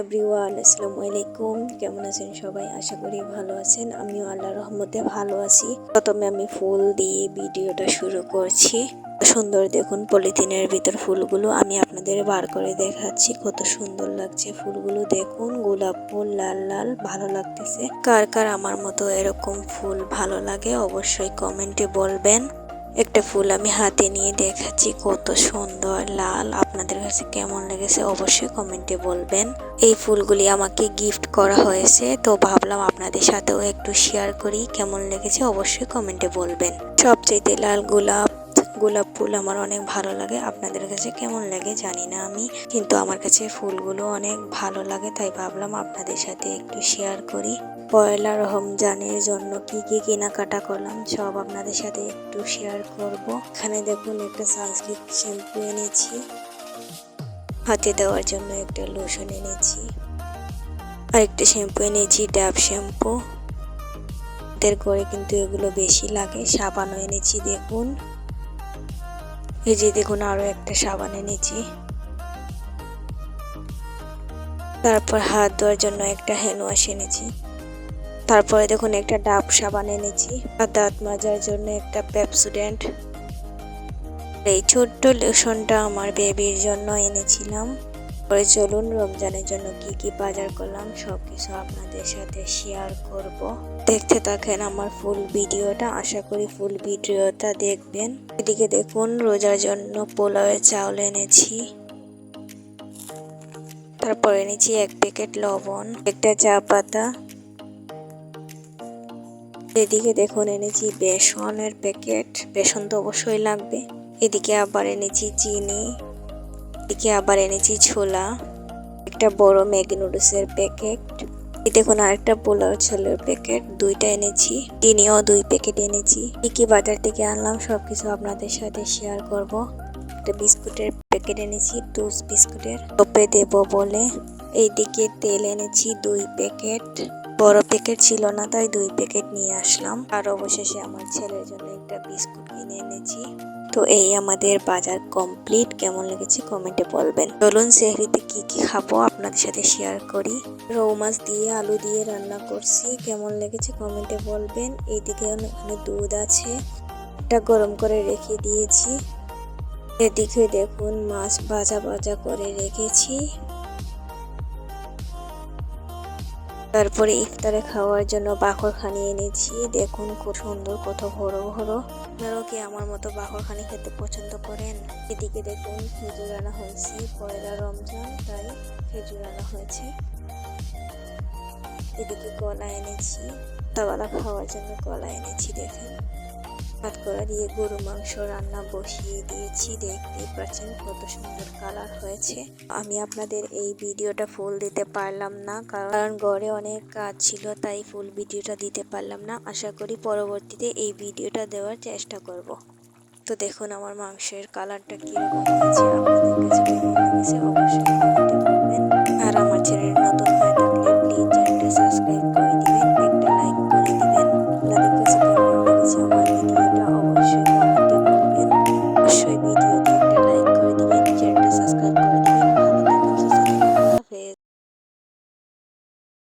Everyone আসসালামু আলাইকুম কেমন আছেন সবাই? আশা করি ভালো আছেন। আমিও আল্লাহ রহমতে ভালো আছি। প্রথমে আমি ফুল দিয়ে ভিডিওটা শুরু করছি। সুন্দর দেখুন পলিথিনের ভিতর ফুলগুলো। আমি আপনাদের বার করে দেখাচ্ছি কত সুন্দর লাগছে ফুলগুলো। দেখুন, গোলাপ ফুল, লাল লাল, ভালো লাগতেছে। কার কার আমার মতো এরকম ফুল ভালো লাগে অবশ্যই কমেন্টে বলবেন। একটা ফুল আমি হাতে নিয়ে দেখাচ্ছি, কত সুন্দর, লাল। আপনাদের কাছে কেমন লেগেছে অবশ্যই কমেন্টে বলবেন। এই ফুলগুলি আমাকে গিফট করা হয়েছে, তো ভাবলাম আপনাদের সাথেও একটু শেয়ার করি, কেমন লেগেছে অবশ্যই কমেন্টে বলবেন। সবচেয়ে লাল গোলাপ গোলাপ ফুল আমার অনেক ভালো লাগে, আপনাদের কাছে কেমন লাগে জানি না আমি, কিন্তু আমার কাছে ফুলগুলো অনেক ভালো লাগে, তাই ভাবলাম আপনাদের সাথে একটু শেয়ার করি। পয়লা রমজানের জন্য কি কি কেনাকাটা করলাম, সব আপনাদের সাথে একটু শেয়ার করব। এখানে দেখুন, একটা সানস্ক্রিন শ্যাম্পু এনেছি। হাতে দেওয়ার জন্য একটা লোশন এনেছি। আর একটা শ্যাম্পু এনেছি ডাব শ্যাম্পু এদের করে কিন্তু এগুলো বেশি লাগে। সাবানও এনেছি, দেখুন। এই যে দেখুন, আরও একটা সাবান এনেছি। তারপর হাত ধোয়ার জন্য একটা হ্যান্ড ওয়াশ এনেছি। তারপরে দেখুন একটা ডাব সাবান এনেছি। আর দাঁত মাজার জন্য একটা পেপসুডেন্ট। এই ছোট্ট লোশনটা আমার বেবির জন্য এনেছিলাম। পরে চলুন রমজানের জন্য কি কি বাজার করলাম সব কিছু আপনাদের সাথে শেয়ার করব। দেখতে থাকেন আমার ফুল ভিডিওটা, আশা করি ফুল ভিডিওটা দেখবেন। এদিকে দেখুন রোজার জন্য পোলাওয়ের চাউল এনেছি। তারপর এনেছি এক প্যাকেট লবণ, একটা চা পাতা। এদিকে দেখুন এনেছি বেসনের প্যাকেট। বেসন তো অবশ্যই লাগবে। এদিকে আবার এনেছি চিনি। এদিকে আবার এনেছি ছোলা। একটা বড় ম্যাগি নুডলসের প্যাকেট। দেখুন আরেকটা পোলাও ছোলার প্যাকেট। দুইটা এনেছি। চিনিও দুই প্যাকেট এনেছি। কি কি বাজার থেকে আনলাম সবকিছু আপনাদের সাথে শেয়ার করব। একটা বিস্কুটের প্যাকেট এনেছি টুস বিস্কুটের। টপে দেব বলে। এইদিকে তেল এনেছি, দুই প্যাকেট। বড় প্যাকেট ছিল না, তাই দুই প্যাকেট নিয়ে আসলাম। আর অবশেষে আমার ছেলের জন্য একটা বিস্কুট কিনে এনেছি। তো এই আমাদের বাজার কমপ্লিট। কেমন লেগেছে কমেন্টে বলবেন। চলুন সেহরিতে কি কি খাব আপনাদের সাথে শেয়ার করি। রৌ মাছ দিয়ে, আলু দিয়ে রান্না করছি। কেমন লেগেছে কমেন্টে বলবেন। এইদিকে এখানে দুধ আছে। এটা গরম করে রেখে দিয়েছি। এদিকে দেখুন মাছ ভাজা ভাজা করে রেখেছি। তারপরে ইফতারে খাওয়ার জন্য বাকরখানি এনেছি। দেখুন খুব সুন্দর, কত বড় বড় আপনারাও কি আমার মতো বাকরখানি খেতে পছন্দ করেন? এদিকে দেখুন খেজুর আনা হয়েছে, পয়লা রমজান, তাই খেজুর আনা হয়েছে। এদিকে কলা এনেছি, তাওয়ালা খাওয়ার জন্য কলা এনেছি, দেখেন। করা দিয়ে গরু মাংস রান্না বসিয়ে দিয়েছি। দেখতে পাচ্ছেন কত সুন্দর কালার হয়েছে। আমি আপনাদের এই ভিডিওটা ফুল দিতে পারলাম না, কারণ ঘরে অনেক কাজ ছিল, তাই ফুল ভিডিওটা দিতে পারলাম না। আশা করি পরবর্তীতে এই ভিডিওটা দেওয়ার চেষ্টা করব। তো দেখুন আমার মাংসের কালারটা কীরকম হয়েছে।